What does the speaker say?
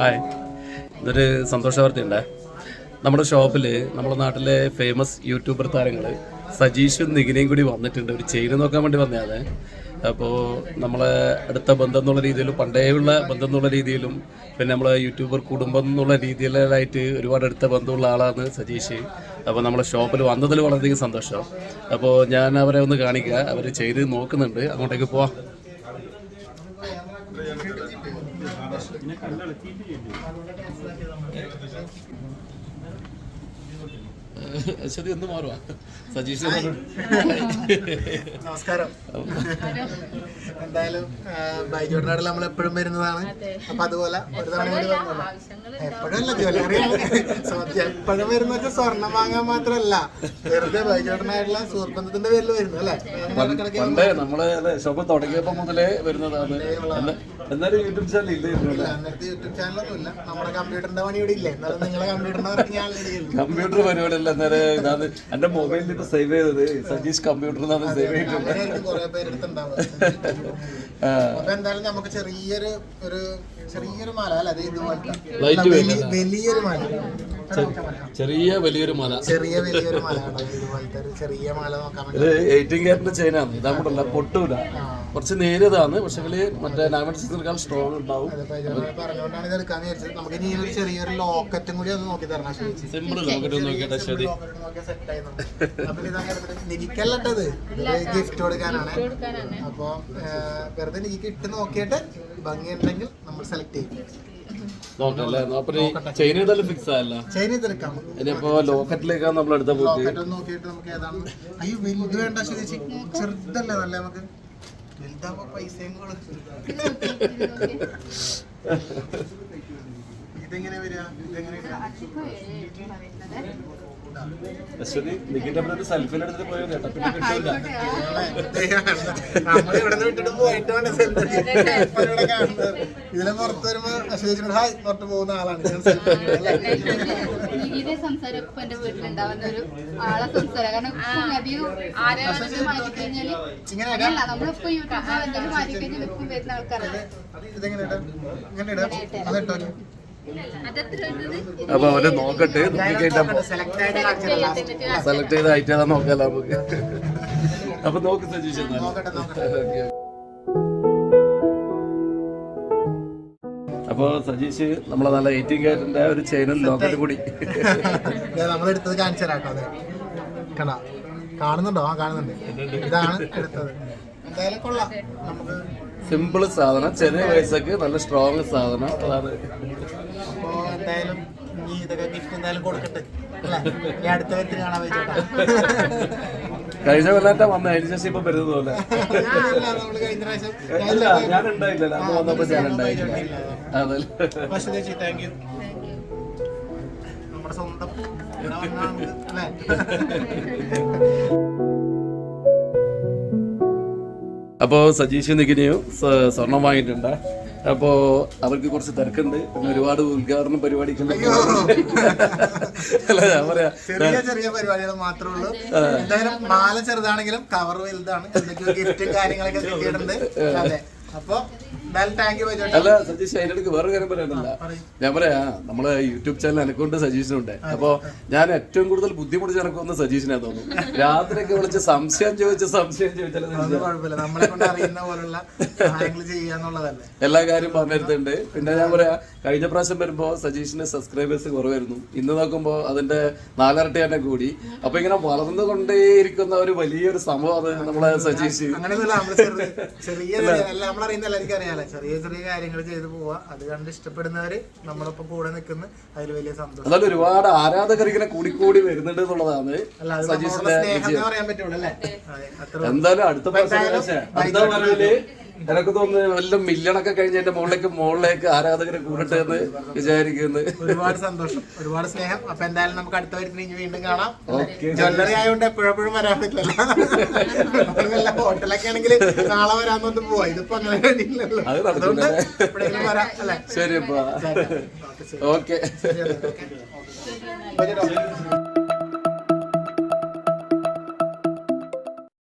Hi. ഇതൊരു സന്തോഷ വാർത്തയുണ്ട് നമ്മുടെ ഷോപ്പിൽ നമ്മുടെ നാട്ടിലെ ഫേമസ് യൂട്യൂബർ താരങ്ങൾ സജീഷും നികിനെയും കൂടി വന്നിട്ടുണ്ട്. ഒരു ചെയിൻ നോക്കാൻ വേണ്ടി വന്നതാണ് അപ്പോൾ നമ്മളെ അടുത്ത ബന്ധം എന്നുള്ള രീതിയിലും പണ്ടേയുള്ള ബന്ധം എന്നുള്ള രീതിയിലും പിന്നെ നമ്മളെ യൂട്യൂബർ കുടുംബം എന്നുള്ള രീതിയിലായിട്ട് ഒരുപാട് അടുത്ത ബന്ധമുള്ള ആളാണ് സജീഷ്. അപ്പോൾ നമ്മളെ ഷോപ്പിൽ വന്നതിൽ വളരെയധികം സന്തോഷം. അപ്പോൾ ഞാൻ അവരെ ഒന്ന് കാണിക്കുക അവർ ചെയ്ത് നോക്കുന്നുണ്ട്. അങ്ങോട്ടേക്ക് പോവാം. ശരി ഒന്ന് മാറുവാ. സജീഷ് നമസ്കാരം. എന്തായാലും ബൈജോട്ടിനാട് നമ്മൾ എപ്പോഴും വരുന്നതാണ്. അപ്പൊ അതുപോലെ ഒരു തവണ കൂടി വന്നല്ലോ എപ്പോഴും അല്ല ജ്വല്ലറി എപ്പോഴും വരുന്ന വെച്ചാൽ സ്വർണം വാങ്ങാൻ മാത്രല്ല വെറുതെ ബൈജോട്ടിനായിട്ടുള്ള സുഹൃബന്ധത്തിന്റെ പേരിൽ വരുന്നു അല്ലേ? നമ്മൾ ശോഭ നമ്മളെ ഷോപ്പ് തുടങ്ങിയപ്പോ മുതലേ വരുന്നതാണ് എന്നാലും യൂട്യൂബ് ചാനൽ ഇല്ലേ അന്നത്തെ യൂട്യൂബ് ചാനലൊന്നും ഇല്ല നമ്മുടെ കമ്പ്യൂട്ടറിന്റെ പണി ഇവിടെ ഇല്ലേ? എന്നാലും നിങ്ങളെ കമ്പ്യൂട്ടറിന്റെ പണി ഞാൻ കമ്പ്യൂട്ടർ പരിപാടിയല്ല അന്നേരം ഇതാണ്. എന്റെ മൊബൈലിൽ ഇപ്പൊ സേവ് ചെയ്തത്. സജീഷ് കമ്പ്യൂട്ടർ എന്നാണ് സേവ് ചെയ്തിട്ടുണ്ട് കുറെ പേരെടുത്തുണ്ടാവുക ആ, അപ്പൊ എന്തായാലും നമുക്ക് ചെറിയൊരു ഒരു ചെറിയൊരു മല അല്ല? അത് വലിയ- വലിയൊരു മല. ചെറിയ വലിയൊരു മല. ചെറിയ വലിയൊരു മല. ഇതുപോലത്തെ ഒരു ചെറിയ മല നോക്കാൻ വേണ്ടി. ഇത് എയ്റ്റീൻ ക്യാരറ്റിന്റെ ചെയിനാണ് ഇതാ കൂടല്ല പൊട്ടൂല. കുറച്ച് നേരിയതാണ്. പക്ഷേ മറ്റേ ഡയമണ്ട് സിക്സിനേക്കാൾ സ്ട്രോങ് ഉണ്ടാവും. അതിപ്പോ ഇത് പറഞ്ഞുകൊണ്ടാണ് ഇത് എടുക്കാന്ന് വിചാരിച്ചത്. നമുക്ക് ഇനി ഒരു ചെറിയൊരു ലോക്കറ്റും കൂടി ഒന്ന് നോക്കി തരണം ചേച്ചി സിമ്പിൾ ലോക്കറ്റ് നോക്കിട്ടെ ശരി ഗിഫ്റ്റ് കൊടുക്കാനാണ്. അപ്പൊ വെറുതെ എനിക്ക് ഇട്ട് നോക്കിയിട്ട് ഭംഗിയുണ്ടെങ്കിൽ നമ്മൾ സെലക്ട് ചെയ്യും. നോക്കല്ലേ അപ്പൊ ചെയിൻ ഇതെല്ലാം ഫിക്സ് ആയല്ല? ചൈന ഇതെടുക്കാം ഇനിയിപ്പോ ലോക്കറ്റിലേക്കാണ് നമ്മൾ എടുത്ത പോക്ക് ലോക്കറ്റ് ഒന്ന് നോക്കിയിട്ട് നമുക്ക് ഏതാണ്? അയ്യോ വലുത് വേണ്ട ചേച്ചി. ചെറുതല്ലേ നല്ല നമുക്ക്? വലുതാവുമ്പോ പൈസയും ഇതെങ്ങനെ വരിക? ഇതെങ്ങനെ എടുത്തിട്ട് പോയത് ഇതിലെ പുറത്ത് വരുമ്പോ അശ്വതിനോട് ഹായ് പുറത്ത് പോകുന്ന ആളാണ്? ഇതേ സംസാരം ഇപ്പൊ എന്റെ വീട്ടിലുണ്ടാവുന്ന ഒരു ആളെ സംസാരം. കാരണം അധികം ആരെങ്കിലും മാറ്റി കഴിഞ്ഞാൽ ഇങ്ങനെ അങ്ങനെയല്ല നമ്മളിപ്പോ യൂട്യൂബിൽ എന്തെങ്കിലും മാറ്റി കഴിഞ്ഞാൽ ഇപ്പം വരുന്ന ആൾക്കാരല്ലേ അപ്പൊ അവരെ നോക്കട്ടെ സെലക്ട് ചെയ്ത ഐറ്റം നോക്കാലോ നമുക്ക്. അപ്പൊ നോക്ക് സജീഷ്. അപ്പൊ സജീഷ് നമ്മളെ നല്ല എയ്റ്റീൻ കാരറ്റിന്റെ ഒരു ചെയിനും ലോക്കറ്റ് കൂടി. നമ്മളെടുത്തത് കാണിച്ചു തരാം കേട്ടോ അതെ കണ്ടാ? കാണുന്നുണ്ടോ? ആ കാണുന്നുണ്ട്. ഇതാണ് എടുത്തത്. എന്തായാലും കൊള്ളാം. നമുക്ക് സിമ്പിൾ സാധനം. ചെറിയ പൈസക്ക് നല്ല സ്ട്രോങ് സാധനം. അതാണ്. എന്തായാലും നീ ഇതൊക്കെ ഗിഫ്റ്റ് എന്തായാലും കൊടുക്കട്ടെ. അല്ലേ? അടുത്ത കാണാൻ കഴിഞ്ഞ കൊല്ലാറ്റ വന്ന. അതിന് ശേഷം ഇപ്പൊ വരുന്നത് പോലെ. ഇല്ല ഞാൻ ഉണ്ടായില്ല അന്ന് വന്നപ്പോ ഞാൻ ഉണ്ടായില്ല അതല്ല. നമ്മുടെ സ്വന്തം അപ്പോൾ സജീഷ് നികിനെയും സ്വർണം വാങ്ങിയിട്ടുണ്ട്. അപ്പോൾ അവർക്ക് കുറച്ച് തിരക്കുണ്ട്. പിന്നെ ഒരുപാട് ഉദ്ഘാടന പരിപാടിക്ക് അല്ല ഞാൻ പറയാ ചെറിയ ചെറിയ പരിപാടികൾ മാത്രമേ ഉള്ളൂ. എന്തായാലും മാല ചെറുതാണെങ്കിലും കവർ വലുതാണ്. എന്തൊക്കെയോ ഗിഫ്റ്റും കാര്യങ്ങളൊക്കെ കിട്ടിയിട്ടുണ്ട്. അതെ. അപ്പൊ അല്ല സജീഷ് അതിന്റെ വേറെ കാര്യം പറയാനില്ല ഞാൻ പറയാ നമ്മളെ യൂട്യൂബ് ചാനൽ എനക്കൊണ്ട് സജീഷിനുണ്ട് അപ്പൊ ഞാൻ ഏറ്റവും കൂടുതൽ ബുദ്ധിമുട്ടിച്ച് എനക്കൊന്ന് സജീഷിനെ തോന്നുന്നു. രാത്രിയൊക്കെ വിളിച്ച് സംശയം ചോദിച്ച് സംശയം ചോദിച്ചാലും എല്ലാ കാര്യം പറഞ്ഞിരുന്നുണ്ട്. പിന്നെ ഞാൻ പറയാ കഴിഞ്ഞ പ്രാവശ്യം വരുമ്പോ സജീഷിന് സബ്സ്ക്രൈബേഴ്സ് കുറവായിരുന്നു. ഇന്ന് നോക്കുമ്പോ അതിന്റെ നാലരട്ടി തന്നെ കൂടി. അപ്പൊ ഇങ്ങനെ വളർന്നുകൊണ്ടേയിരിക്കുന്ന ഒരു വലിയൊരു സംഭവമാണ് നമ്മളെ സജീഷ് അങ്ങനെയൊന്നുമില്ല. നമ്മൾ ചെറിയ നമ്മളറിയുന്ന എല്ലാവർക്കും അറിയാലോ ചെറിയ ചെറിയ കാര്യങ്ങൾ ചെയ്തു പോവാ. അത് കണ്ട് ഇഷ്ടപ്പെടുന്നവര് നമ്മളൊപ്പം കൂടെ നിൽക്കുന്ന. അതിൽ വലിയ സന്തോഷം. അതായത് ഒരുപാട് ആരാധകർ ഇങ്ങനെ കൂടി വരുന്നുണ്ട് എന്നുള്ളതാണ് അല്ല സജീഷിന്റെ അല്ലേ? എന്തായാലും അടുത്ത പ്രാവശ്യം പക്ഷേ അടുത്ത വരവിൽ എനക്ക് തോന്നുന്നു വല്ല മില്യണൊക്കെ കഴിഞ്ഞതിന്റെ മുകളിലേക്ക് മുകളിലേക്ക് ആരാധകരെ കൂടട്ടെ എന്ന് വിചാരിക്കുന്നു. ഒരുപാട് സന്തോഷം. ഒരുപാട് സ്നേഹം. അപ്പൊ എന്തായാലും നമുക്ക് അടുത്ത വരുന്ന ഇനി വീണ്ടും കാണാം. ഓക്കെ ജ്വല്ലറി ആയതുകൊണ്ട് എപ്പോഴെപ്പോഴും വരാൻ പറ്റില്ല ഹോട്ടലൊക്കെ ആണെങ്കിൽ നാളെ വരാന്നോട്ട് പോവാ. ഇതിപ്പോ അങ്ങനെ വേണ്ടിയില്ലല്ലോ. അതുകൊണ്ട് എപ്പോഴെങ്കിലും വരാം അല്ലേ? ശരി. ഓക്കേ.